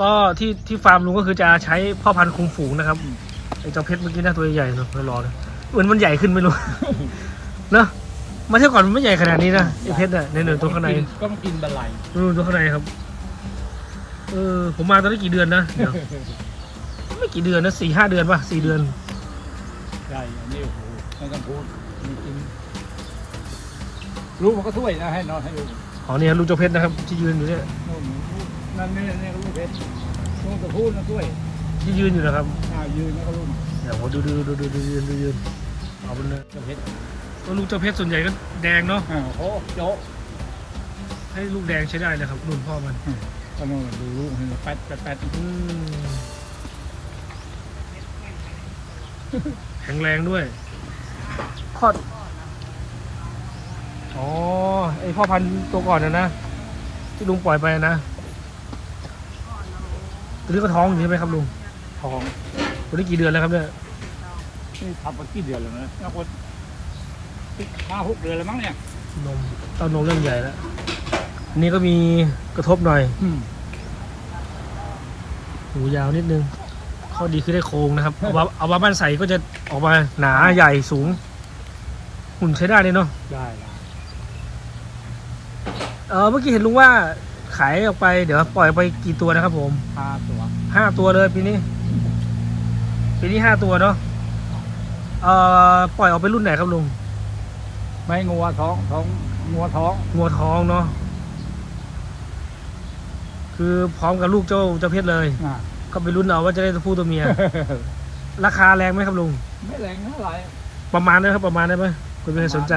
ก็ที่ที่ฟาร์มลุงก็คือจะใช้พ่อพันธุ์คุมฝูงนะครับไอ้เจ้าเพชรเมื่อกี้หน้าตัวใหญ่ๆเนอะรอเลยเหมือนมันใหญ่ขึ้นไม่รู้ เนอะมาเที่ยวก่อนมันไม่ใหญ่ขนาดนี้นะไอ้เพชรเนี่ยในหนึ่งตัวข้างในก็มากินบะไลดูตัวข้างในครับ เออ ผมมาตอนนี้กี่เดือนนะเดี๋ยวไม่กี่เดือนนะสี่ห้าเดือนป่ะสี่เดือนใช่อันนี้โอ้โหไม่ต้องพูดมีกินลูกมันก็ช่วยนะให้นอนให้ลูกอ๋อเนี่ยลูกเจ้าเพชรนะครับ ที่ยืนอยู่เนี่ย นู่นนั่นนี่นี่ก็ลูกเพชรลูกจะพูดนะช่วยที่ยืนอยู่นะครับอ้าวยืนแล้วก็ลูกเดี๋ยวผมดูดูดูดูดูยืนดูยืนเอาไปเลยจะเพชรตัวลูกเจ้าเพชรส่วนใหญ่ก็แดงเนาะอ้าวโอ้โจ๊ะให้ลูกแดงใช้ได้เลยครับรุ่นพ่อมันก็นู่นดูลูกเห็นไหมแป๊ดแป๊ดแป๊ดอืมแข็งแรงด้วยคลอดอ๋อไอพ่อพันธุ์ตัวก่อนนะนะที่ลุงปล่อยไปนะ ตัวนี้ก็ท้องอยู่ใช่ไหมครับลุงทองตัวนี้กี่เดือนแล้วครับเนี่ยนี่ทำมากี่เดือนแล้วนะนักวันห้าหกเดือนแล้วมั้งเนี่ยนมเต้านมเรื่องใหญ่แล้วอันนี้ก็มีกระทบหน่อยอืมหูยาวนิดนึงข้อดีคือได้โครงนะครับเอามาเอามาบ้านใส่ก็จะออกมาหนาใหญ่สูง หุ่นใช้ได้เลยเนาะได้ละเออเมื่อกี้เห็นลุงว่า ขายออกไปเดี๋ยวปล่อยไปกี่ตัวนะครับผมห้าตัวห้าตัวเลยปีนี้ปีนี้ห้าตัวเนาะเอ่อปล่อยออกไปรุ่นไหนครับลุงไม่งัวท้องท้องงัวท้องงัวท้องเนาะคือพร้อมกับลูกเจ้าเจ้าเพชรเลย อ่าก็ไปรุ่นเอาว่าจะได้ตัวผู้ตัวเมีย ราคาแรงไหมครับลุงไม่แรงเท่าไหร่ประมาณได้ครับประมาณได้ไหมคุณเป็นใครสนใจ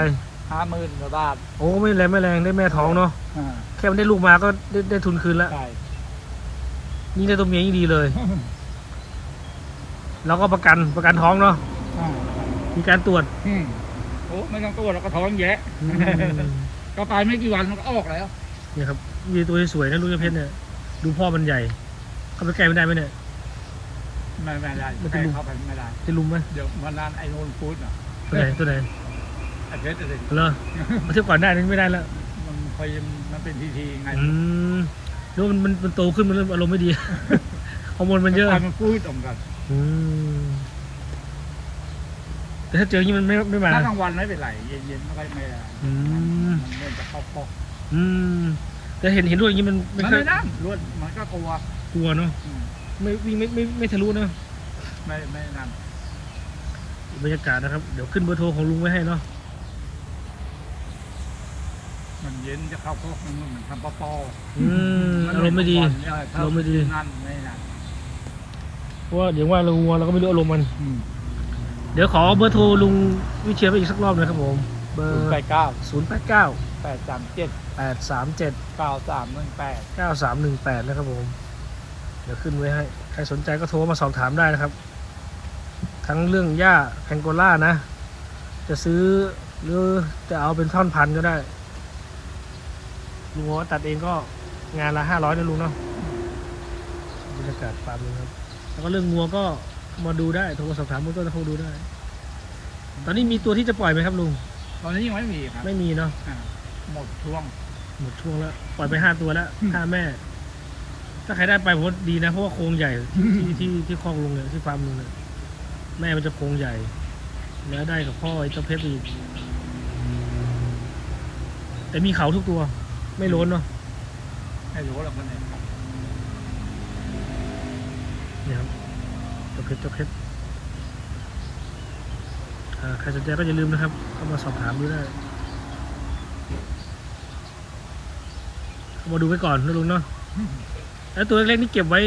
ห้าหมื่นกว่าบาทโอ้ไม่แรงไม่แรงได้แม่ท้องเนาะอ่าแค่มันได้ลูกมาก็ได้ได้ทุนคืนแล้วใช่ยิ่งได้ตัวเมียยิ่งดีเลย แล้วก็ประกันประกันท้องเนาะอ่ามีการตรวจอืมโอ้ไม่ต้องตัวเราก็ท้องแยะ อืม ก็ไปไม่กี่วันมันก็ออกแล้ว เนี่ยครับมีตัวสวยๆนะลูกเจ้าเพชรเนี่ยดูพ่อมันใหญ่ เข้าไปใกล้ไม่ได้ไหมเนี่ย ไม่ไม่ได้มันใคจะรลุมเข้าไปไม่ได้ จะลุมไหมเดี๋ยววันนั้นไอ้โนนฟูดอะตัวไหนตัวไหน ไอ้เพชรอะไรเหรอมาเที่ยวก่อนได้นี่ไม่ได้แล้ว มันคอยมันเป็นทีทีไงอืมแล้วมันมันมันโตขึ้นมันเริ่มอารมณ์ไม่ดีฮอร์โมนมันเยอะไมันฟูดออกกันอืมแต่ถ้าเจออย่างนี้มันไม่ไม่มาถ้ากลางวันไม่เป็นไรเย็นๆมันก็ไม่ได้อืมมันเริ่มจะเข้าพอกอืมแต่เห็นเห็นด้วยอย่างนี้มันมันไม่ค่อยไม่นั่งรวดมันก็กลัวกลัวเนาะอืมไม่วิ่งไม่ไม่ไม่ทะลุเนาะไม่ไม่นั่งบรรยากาศนะครับ เดี๋ยวขึ้นเบอร์โทรของลุงไว้ให้เนาะ มันเย็นจะเข้าพอกมันเหมือนทำปอปออืมอารมณ์ไม่ดีเอออารมณ์ไม่ดี นั่นไม่นั่นเพราะว่าเดี๋ยวว่าเรางัวเราก็ไม่รู้อารมณ์มัน อืมเดี๋ยวขอเบอร์โทรลุงวิเชียรไปอีกสักรอบหนะครับผม เบอศูนย์ร์แปดเก้าศูนย์แปดเก้าแปดสามเจ็ดแปดสามเจ็ดเก้าสามหนึ่งแปดเก้าสามหนึ่งแปดนะครับผม เดี๋ยวขึ้นไว้ให้ ใครสนใจก็โทรมาสอบถามได้นะครับ ทั้งเรื่องหญ้าแพงโกล่านะ จะซื้อหรือจะเอาเป็นท่อนพันธุ์ก็ได้ ลุงบอกว่าตัดเองก็งานละห้าร้อยนะลุงเนาะบรรยากาศฟาร์มเลยครับ แล้วก็เรื่องงัวก็มาดูได้โทรมาสอบถามมันก็จะโทรดูได้ ตอนนี้มีตัวที่จะปล่อยไหมครับลุงตอนนี้ยังไม่มีครับไม่มีเนาะอ่าหมดช่วง หมดช่วงแล้วปล่อยไปห้าตัวแล้วอืมห้าแม่ ถ้าใครได้ไปผมว่าดีนะเพราะว่าโครงใหญ่ ที่ที่ที่คลองลุงเนี่ยที่ฟาร์มลุงเนี่ยแม่มันจะโครงใหญ่ แล้วได้กับพ่อไอ้เจ้าเพชรอีกแต่มีเขาทุกตัว ไม่ล้นเนาะไม่รู้หรอกมันเนี่ยเนี่ยครับเจ้าเพชรเจ้าเพชรอ่าใครสนใจก็อย่าลืมนะครับ เข้ามาสอบถามดูได้เข้ามาดูไว้ก่อนนะลุงเนาะแล้วตัวเล็กๆนี่เก็บไว้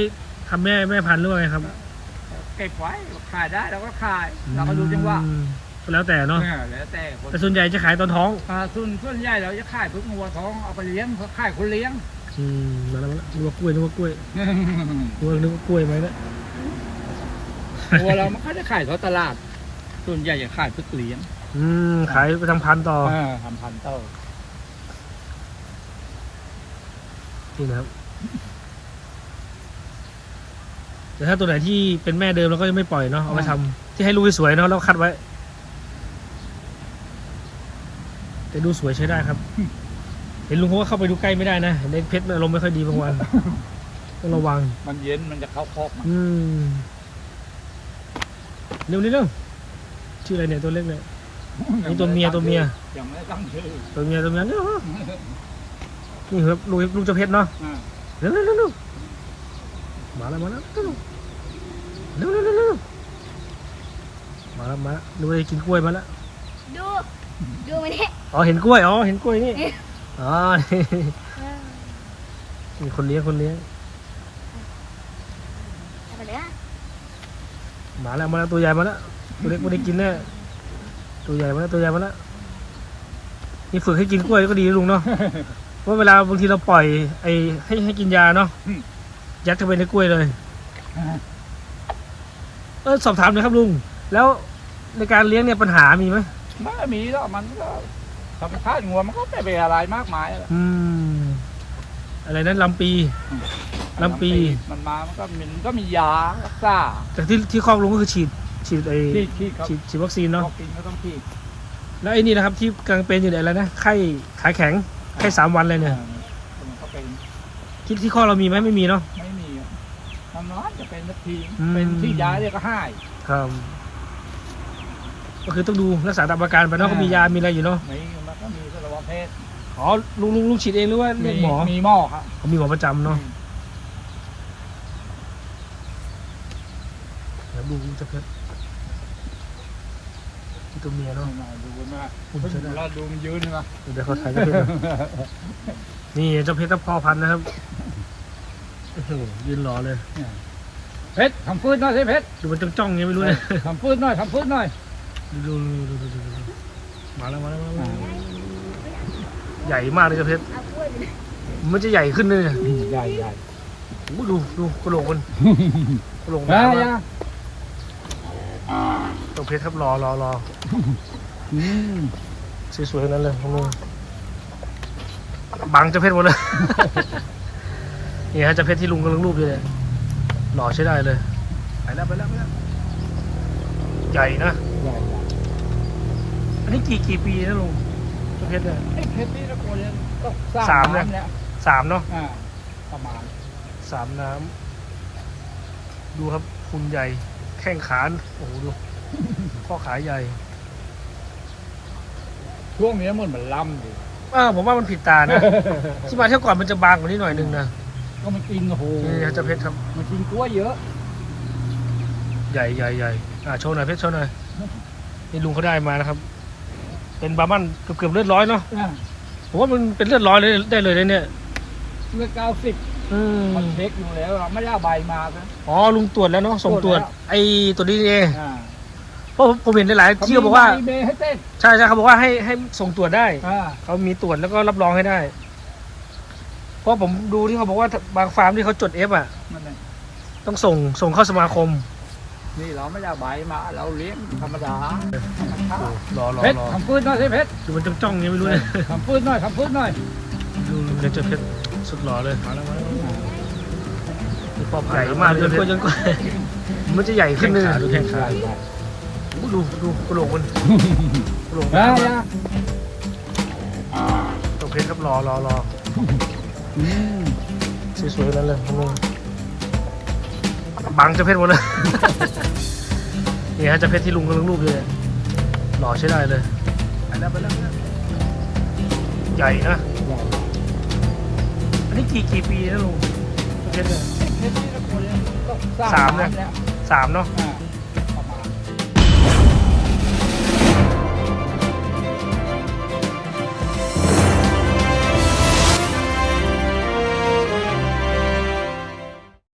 ทำแม่แม่พันธุ์หรือว่าไงครับ เก็บไว้ขายได้เราก็ขายเราก็ดูจังหวะอืมก็ แล้วแต่เนาะเออแล้วแต่คนแต่ส่วนใหญ่จะขายตอนท้องอ่าส่วนส่วนใหญ่เราจะขายพวกงัวท้องเอาไปเลี้ยงเขาขายคนเลี้ยง อืมมาแล้วมาแล้วนึกว่ากล้วยนึกว่ากล้วยนึกว่านึกว่ากล้วยไหมเนะงัวเราไม่ค่อยได้ขายเขาตลาด ส่วนใหญ่จะขายเพื่อเลี้ยงอืมขายไปทำพันธุ์ต่อเออทำพันธุ์เต้านี่นะครับแต่ถ้าตัวไหนที่เป็นแม่เดิมเราก็จะไม่ปล่อยเนาะเอาไปทำที่ให้ลูกสวยๆเนาะเราคัดไว้ แต่ดูสวยใช้ได้ครับ เห็นลุงเขาว่าเข้าไปดูใกล้ไม่ได้นะเห็นเด็กเพชรอารมณ์ไม่ค่อยดีบางวันต้องระวัง มันเย็นมันจะเข้าคอกมันอืมเร็วนิดเร็วชื่ออะไรเนี่ยตัวเล็กเนี่ยนี่ตัวเมียตัวเมีย ยังไม่ได้ตั้งชื่อตัวเมียตัวเมียเนี่ยนี่ครับลูกลูกเจ้าเพชรเนาะอ่าเร็วเร็วเร็วเร็วมาแล้วมาแล้วเร็วเร็วเร็วเร็วเร็วมาแล้วมาแล้วดูไปกินกล้วยมาแล้วดู ดูมันนี่อ๋อเห็นกล้วยอ๋อเห็นกล้วยนี่อ๋อนี่นี่คนเลี้ยงคนเลี้ยงเอาไปเลยอะมาแล้วมาแล้วตัวใหญ่มาแล้วตัวเล็กไม่ได้กินแน่ตัวใหญ่มาแล้วตัวใหญ่มาแล้วนี่ฝึกให้กินกล้วยก็ดีนะลุงเนาะเพราะเวลาบางทีเราปล่อย ไอ้ให้ให้กินยาเนาะยัดเข้าไปในกล้วยเลยเออสอบถามหน่อยครับลุง แล้วในการเลี้ยงเนี่ยปัญหามีไหม ไม่มีหรอกมันก็ธรรมชาติงัวมันก็ไม่เป็นอะไรมากมายหรอกอืม อะไรนั้นลำปี ลำปี มันมามันก็มีมันก็มียารักษาจากที่ที่คอกลุงก็คือฉีด ฉีดไอ้ที่ที่เขาฉีดฉีดวัคซีนเนาะ เขากินก็ต้องที่แล้วไอ้นี่นะครับที่กำลังเป็นอยู่เนี่ยอะไรนะ ไข้ขาแข็ง ไข้สามวันเลยเนี่ย มันก็เป็นที่ที่ข้อเรามีไหมไม่มีเนาะ ไม่มีอะมันน้อยจะเป็นสักทีอืม เป็นที่ย้ายเนี่ยก็ให้ครับ ก็คือต้องดูรักษาตามอาการไปเนาะอ่า ก็มียามีอะไรอยู่เนาะมีมันก็มีสารวัตรเพศอ๋อลุงลุงลุงฉีดเองหรือว่าเรียกหมอมีหม้อครับผมมีหมอประจำเนาะเดี๋ยวดูจะเพชรที่ตัวเมียเนาะมาดูมาอุ่นใช้ได้ เราดูมันยืนใช่ไหมเดี๋ยวเขาถ่ายเจ้าเพชรหน่อยนี่เจ้าเพชรต้องพ่อพันธุ์นะครับโอ้โหยืนรอเลย เพชรทำฟืนหน่อยสิเพชรดูมันจ้องจ้องๆยังไงไม่รู้เนี่ยทำฟืนหน่อยทำฟืนหน่อย ดูดูดูดูดูดูมาแล้วมาแล้วมาแล้วใหญ่มากเลยเจ้าเพชรเอากล้วยไปเลยมันจะใหญ่ขึ้นเลยเนี่ยใหญ่ใหญ่โอ้โหดูดูกระโหลกมันกระโหลกหนะนามากเจ้าเพชรครับรอรอรออืมสวยๆทั้งนั้นเลยพวกนี้บังเจ้าเพชรหมดเลย นี่ฮะเจ้าเพชรที่ลุงกำลังรูปอยู่เนี่ยหล่อใช้ได้เลยไปแล้วไปแล้วไปแล้วใหญ่นะ ใหญ่ นนี้กี่กี่ปีนะลุงเจ้าเพชรเนี่ย ไอ้เพชรนี่ตะโกนเนี่ยต้องสามเนี่ยน้ำเนี่ยสามเนาะอ่าประมาณสามน้ำดูครับคุณใหญ่ แข้งขาโอ้โหดู ข้อขาใหญ่ ช่วงนี้มันเหมือนลำดิอ่าผมว่ามันผิดตานะ ที่มาเที่ยวก่อนมันจะบางกว่านี้หน่อยนึงนะก็มันกินโอ้โหนี่ฮะเจ้าเพชรครับ มันกินกล้วยเยอะใหญ่ใหญ่ใหญ่อ่าโชว์หน่อยเพชรโชว์หน่อยนี่ลุงเขาได้มานะครับ เป็นบาร์มันเกือบเกือบเลือดร้อยเนาะอ่าผมว่ามันเป็นเลือดร้อยเลยได้เลยนะเนี่ยเมื่อเก้าสิบอืมมันเช็คอยู่แล้วเราไม่ได้เอาใบมานะ อ๋อลุงตรวจแล้วเนาะส่งตตรรววจจแล้ว ไอ้ตัวนี้เองอ่าเพราะผมผมเห็นหลายๆที่เขาบอกว่ามีใบให้เต้นใช่ใช่เขาบอกว่าให้ให้ส่งตรวจได้ อ่าเขามีตรวจแล้วก็รับรองให้ได้ เพราะผมดูที่เขาบอกว่าบางฟาร์มที่เขาจดเอฟอะนั่นเองต้องส่งส่งเข้าสมาคม นี่เราไม่ได้เอาใบมา เราเลี้ยงธรรมดารอรอเพชรรอทำฟืนหน่อยสิเพชรดูมันจ้องจ้องๆยังไม่รู้เลยทำฟืนหน่อยทำฟืนหน่อยดูเดี๋ยวเจะเพชรสุดหล่อเลยมาแล้วมาแล้วนี่ปอบใหญ่มากเลยเพชรจนกว่ามันจะใหญ่ขึ้นเลยดูแข้งขาโอ้โหดูดูกระโหลกมันกระโหลกหนะนามากยาตัวเพชรครับรอรอรออืมสวยๆนั่นเลยพวกนี้ บังเจะเพชรหมดเลย นี่ฮะเจะเพชรที่ลุงกำลังรูปอยู่เนี่ยหล่อใช้ได้เลยไปแล้วไปแล้วไปแล้วใหญ่นะใหญ่อันนี้กี่กี่ปีนะลุงเจ้าเพชรเนี่ย เพชรนี่ตะโกนเนี่ยต้องสามเนี่ยน้ำเนี่ยสามเนาะอ่า